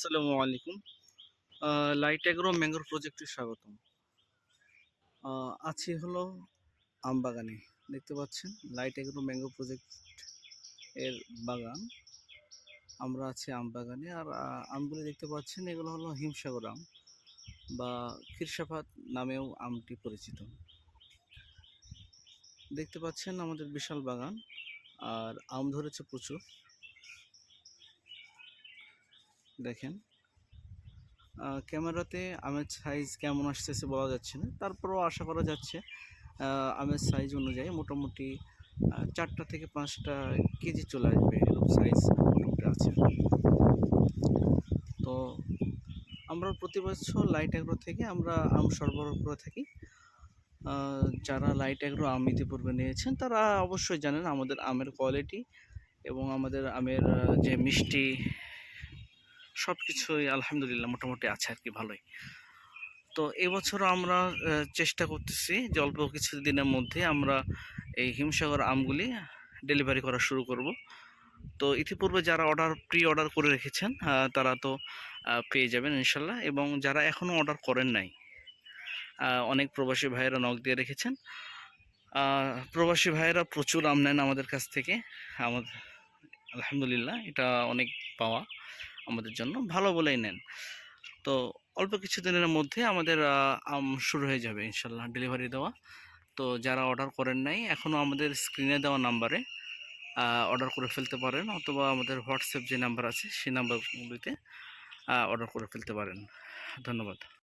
আসসালামু আলাইকুম। Light agro ম্যাঙ্গোর প্রজেক্টে স্বাগতম। আছি হলো আমবাগানে দেখতে পাচ্ছেন লাইট অ্যাগ্রো ম্যাঙ্গো প্রজেক্ট এর বাগান। আমরা আছি আমবাগানে আর আমগুলি দেখতে পাচ্ছেন, এগুলো হলো হিমসাগর আম বা খিরসাফাত নামেও আমটি পরিচিত। দেখতে পাচ্ছেন আমাদের বিশাল বাগান আর আম ধরেছে প্রচুর। দেখেন। ক্যামেরাতে আমের সাইজ কেমন আসতেছে বলা যাচ্ছে না। তারপরেও আশা করা যাচ্ছে আমের সাইজ অনুযায়ী মোটামুটি চারটা থেকে পাঁচটা কেজি চলে আসবে এরকম সাইজ মোটামুটি আছে। তো আমরা প্রতি বছর লাইট অ্যাগ্রো থেকে আমরা আম সরবরাহ করে থাকি। যারা লাইট অ্যাগ্রো আম ইতিপূর্বে নিয়েছেন, তারা অবশ্যই জানেন আমাদের আমের কোয়ালিটি এবং আমাদের আমের যে মিষ্টি সব কিছুই আলহামদুলিল্লাহ মোটামুটি আছে আর কি ভালোই। তো এবছর আমরা চেষ্টা করতেছি যে অল্প কিছু দিনের মধ্যে আমরা এই হিমসাগর আমগুলি ডেলিভারি করা শুরু করব। তো ইতিপূর্বে যারা অর্ডার প্রি অর্ডার করে রেখেছেন তারা তো পেয়ে যাবেন ইনশাল্লাহ। এবং যারা এখনও অর্ডার করেন নাই অনেক প্রবাসী ভাইয়েরা নখ দিয়ে রেখেছেন। প্রবাসী ভাইয়েরা প্রচুর আম নেন আমাদের কাছ থেকে। আমাদের, আলহামদুলিল্লাহ, এটা অনেক পাওয়া। আমাদের জন্য ভালো বলেই নেন। তো অল্প কিছু দিনের মধ্যে আমাদের আম শুরু হয়ে যাবে ইনশাল্লাহ ডেলিভারি দেওয়া। তো যারা অর্ডার করেন নাই এখনও আমাদের স্ক্রিনে দেওয়া নাম্বারে অর্ডার করে ফেলতে পারেন অথবা আমাদের হোয়াটসঅ্যাপ যে নাম্বার আছে, সেই নাম্বারগুলিতে অর্ডার করে ফেলতে পারেন। ধন্যবাদ।